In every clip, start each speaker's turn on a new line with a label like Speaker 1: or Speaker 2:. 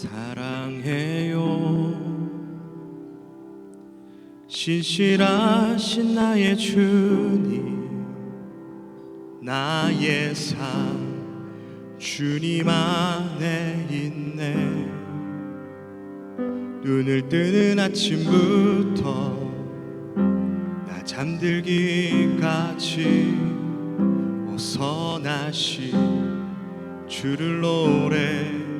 Speaker 1: 사랑해요. 신실하신 나의 주님 나의 삶 주님 안에 있네. 눈을 뜨는 아침부터 나 잠들기까지 어서 나시 주를 노래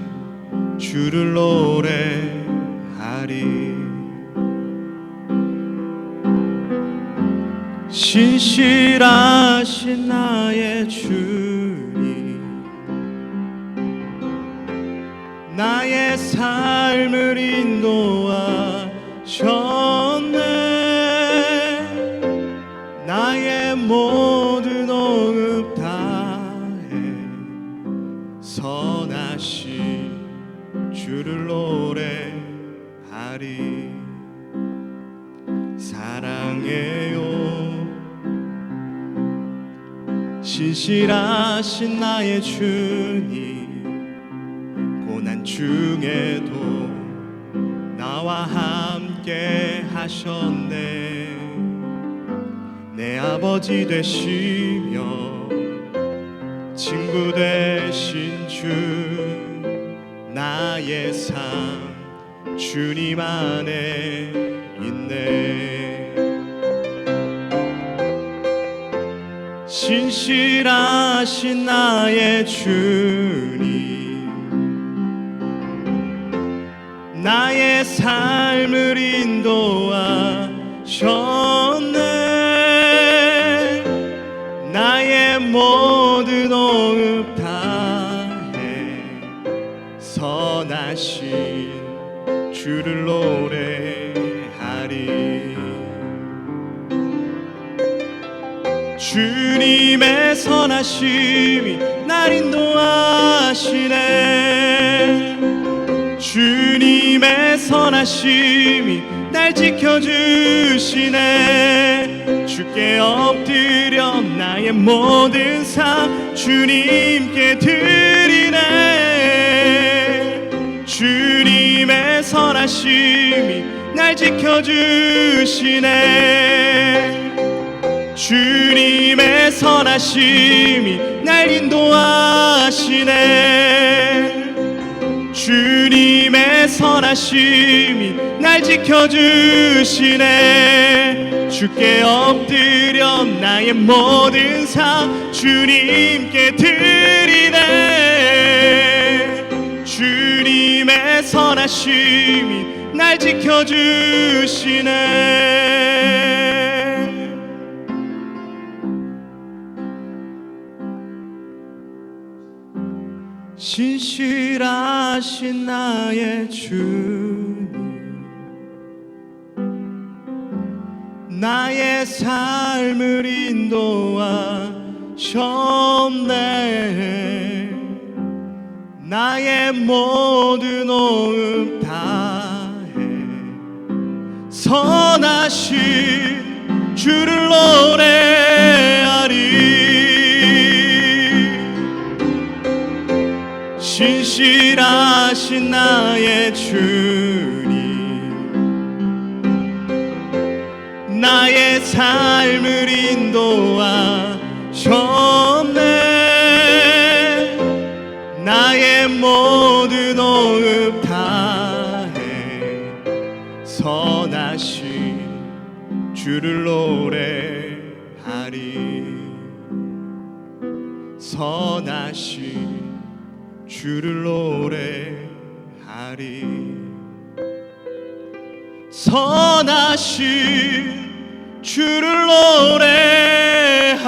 Speaker 1: 주를 노래하리. 신실하신 나의 주님 나의 삶을 인도하셨 주를 노래하리. 사랑해요. 신실하신 나의 주님 고난 중에도 나와 함께 하셨네. 내 아버지 되시며 친구 되신 주 나의 삶 주님 안에 있네. 신실하신 나의 주님 나의 삶을 인도하셨네. 나의 모든 다해 선하신 주를 노래하리. 주님의 선하심이 날 인도하시네. 주님의 선하심이 날 지켜주시네. 주께 엎드려 나의 모든 삶 주님께 드리네 주님의 선하심이 날 지켜주시네. 주님의 선하심이 날 인도하시네. 주님의 선하심이 날 지켜주시네. 주께 엎드려 나의 모든 삶 주님께 드 선하심이 날 지켜주시네. 신실하신 나의 주님 나의 삶을 인도하셨네 나의 모든 호흡 다해 선하신 주를 노래하리. 신실하신 나의 주님 나의 삶을 인도하 주를 노래하리. 선하신 주를 노래하리. 선하신 주를 노래하리